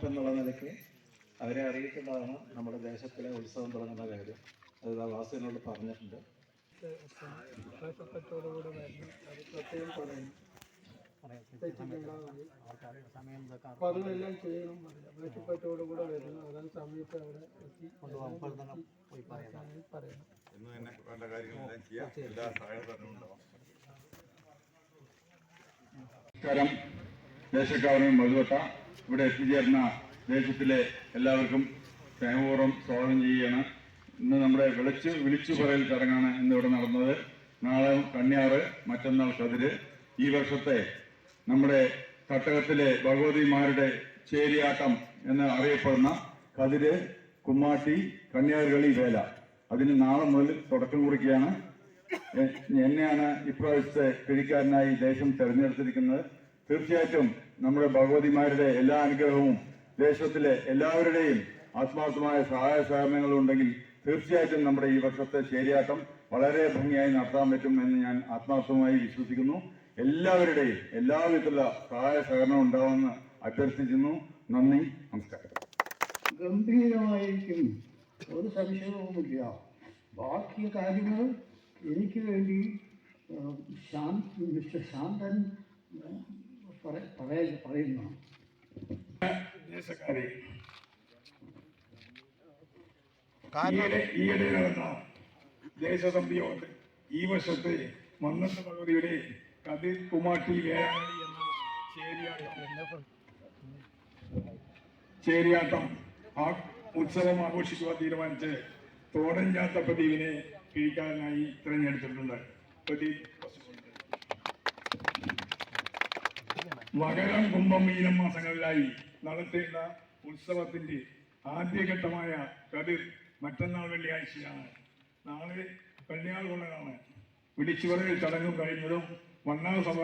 Of എന്നുള്ള നിലയ്ക്ക് അവരെ അറിയിക്കേണ്ടതാണ് നമ്മുടെ ദേശത്തിലെ ഉത്സവം തുടങ്ങുന്ന കാര്യം. അത് വാസുവിനോട് പറഞ്ഞിട്ടുണ്ട്. അപ്പൊ ചെയ്യണം. വരുന്നു. അതാണ് സമയത്ത് അവിടെ എത്തി. പറയണം നമസ്കാരം. ദേശക്കാരനും മധുവട്ട ഇവിടെ എത്തിച്ചേർന്ന ദേശത്തിലെ എല്ലാവർക്കും സ്നേഹപൂർവം സ്വാഗതം ചെയ്യുകയാണ്. ഇന്ന് നമ്മുടെ വിളിച്ച് വിളിച്ചു പറയൽ ചടങ്ങാണ് ഇന്നിവിടെ നടന്നത്. നാളെ കന്യാറ് മറ്റന്നാൾ കതിര് ഈ വർഷത്തെ നമ്മുടെ തട്ടകത്തിലെ ഭഗവതിമാരുടെ ചേരിയാട്ടം എന്ന് അറിയപ്പെടുന്ന കതിര് കുമ്മാട്ടി കന്യാർകളി വേല. അതിന് നാളെ മുതൽ തുടക്കം കുറിക്കുകയാണ്. എന്നെയാണ് ഇപ്രാവശ്യത്തെ കിഴിക്കാരനായി ദേശം തെരഞ്ഞെടുത്തിരിക്കുന്നത്. തീർച്ചയായിട്ടും നമ്മുടെ ഭഗവതിമാരുടെ എല്ലാ അനുഗ്രഹവും ദേശത്തിലെ എല്ലാവരുടെയും ആത്മാർത്ഥമായ സഹായ സഹകരണങ്ങളും ഉണ്ടെങ്കിൽ തീർച്ചയായിട്ടും നമ്മുടെ ഈ വർഷത്തെ ശേരിയാട്ടം വളരെ ഭംഗിയായി നടത്താൻ പറ്റും എന്ന് ഞാൻ ആത്മാർത്ഥമായി വിശ്വസിക്കുന്നു. എല്ലാവരുടെയും എല്ലാവിധത്തിലുള്ള സഹായ സഹകരണം ഉണ്ടാവുമെന്ന് അഭ്യർത്ഥിക്കുന്നു. നന്ദി. നമസ്കാരം. ഗംഭീരമായിരിക്കും ഒരു സംശയവുമില്ല. ബാക്കി കാര്യങ്ങൾ എനിക്ക് വേണ്ടി ശാന്ത് മിസ്റ്റർ ശാന്തൻ പറയുന്നു ദേശക്കാരെ ഈയിടെ നടന്ന ദേശസമിതി യോഗത്തിൽ ഈ വർഷത്തെ മന്നത്ത് ഭഗവതിയുടെ കതിർ കുമാട്ടി വേലാങ്ങി എന്ന ചേരിയാട്ടം. ചേരിയാട്ടം ആ ഉത്സവം ആഘോഷിക്കുവാൻ തീരുമാനിച്ച് തോടൻ ജാത്ത പ്രദീപിനെ കിഴിക്കാരനായി തിരഞ്ഞെടുത്തിട്ടുണ്ട്. പ്രദീപ് മകരം കുംഭം മീനം മാസങ്ങളിലായി നടത്തേണ്ട ഉത്സവത്തിന്റെ ആദ്യഘട്ടമായ കതിർ മറ്റന്നാൾ വെള്ളിയാഴ്ചയാണ്. നാളെ കല്യാണ കൊള്ളനാണ് വിളിച്ചുപറയൽ ചടങ്ങും കഴിഞ്ഞതും വണ്ണാ സഭ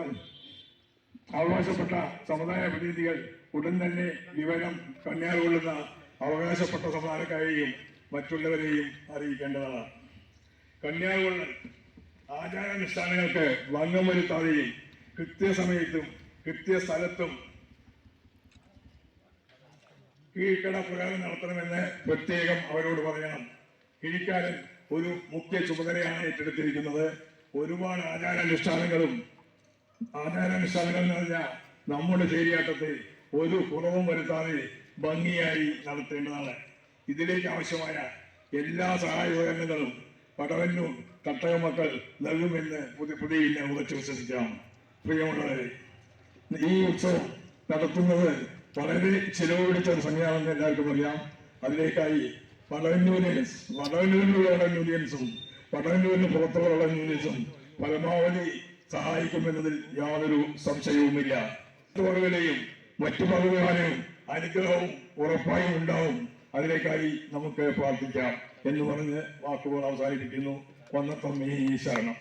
അവകാശപ്പെട്ട സമുദായ പ്രതിനിധികൾ ഉടൻ തന്നെ വിവരം കന്യാകൊള്ളുന്ന അവകാശപ്പെട്ട സമുദായക്കാരെയും മറ്റുള്ളവരെയും അറിയിക്കേണ്ടതാണ്. കന്യാകൊള്ളൽ ആചാരാനുഷ്ഠാനങ്ങൾക്ക് ഭംഗം വരുത്താതെയും കൃത്യസമയത്തും കൃത്യസ്ഥലത്തും കീഴ്ക്കട പ്രകാരം നടത്തണമെന്ന് പ്രത്യേകം അവരോട് പറയണം. കിഴിക്കാരൻ ഒരു മുഖ്യ ചുമതലയാണ് ഏറ്റെടുത്തിരിക്കുന്നത്. ഒരുപാട് ആചാരാനുഷ്ഠാനങ്ങളും ആചാരാനുഷ്ഠാനങ്ങൾ എന്ന് പറഞ്ഞാൽ നമ്മുടെ ശരിയാട്ടത്തെ ഒരു കുറവും വരുത്താതെ ഭംഗിയായി നടത്തേണ്ടതാണ്. ഇതിലേക്ക് ആവശ്യമായ എല്ലാ സഹായകരണങ്ങളും പടവന്നൂർ തട്ടക മക്കൾ നൽകുമെന്ന് പുതിയ പുതിയ ഉറച്ചു വിശ്വസിക്കാം. പ്രിയമുള്ളവരെ ഈ ഉത്സവം നടത്തുന്നത് വളരെ ചിലവ് പിടിച്ച ഒരു സംഖ്യയാണെന്ന് എല്ലാവർക്കും അറിയാം. അതിലേക്കായി വടവന്നൂരിയൻസ് വടവന്നൂരിലുള്ള യൂണിയൻസും വടവന്നൂരിന് പുറത്തുള്ള യൂണിയൻസും പരമാവധി സഹായിക്കുമെന്നതിൽ യാതൊരു സംശയവുമില്ല. പകവിലെയും മറ്റു പകവുകാരെയും അനുഗ്രഹവും ഉറപ്പായും ഉണ്ടാവും. അതിലേക്കായി നമുക്ക് പ്രാർത്ഥിക്കാം എന്ന് പറഞ്ഞ് വാക്കുകൾ അവസാനിപ്പിക്കുന്നു. വന്നത്തമ്മേ ശരണം.